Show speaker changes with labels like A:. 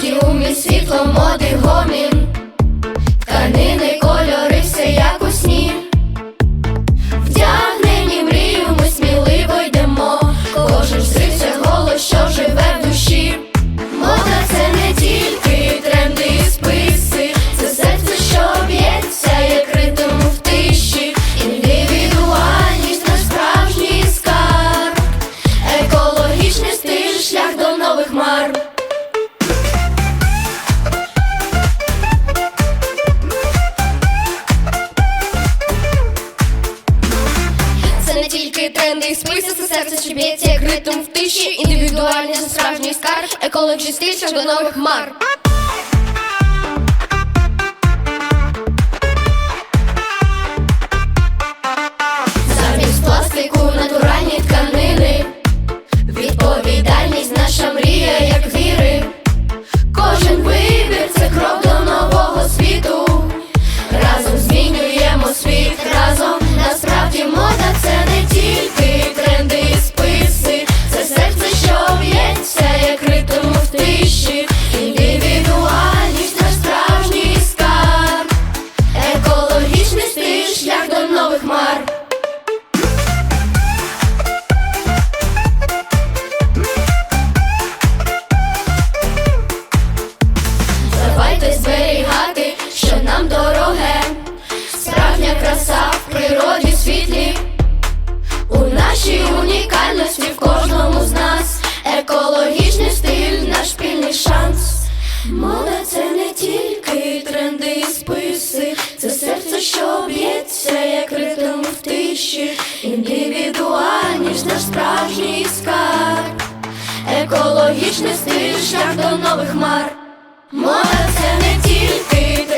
A: Радіум світло моди гомін не тільки тренди і списи, це серце що б'ється, як ритм в тиші. За справжній скарб, екологічний стиль, до нових мар. Давайте зберігати, що нам дороге, справжня краса в природі світлі, у нашій унікальності в кожному з нас, екологічний стиль, наш спільний шанс. Мода це не тільки тренди і списи, це серце, що б'ється, як ритм в тиші, індивідуальність, наш справжній скарб, екологічний стиль, шлях до нових мар. Мода це не тільки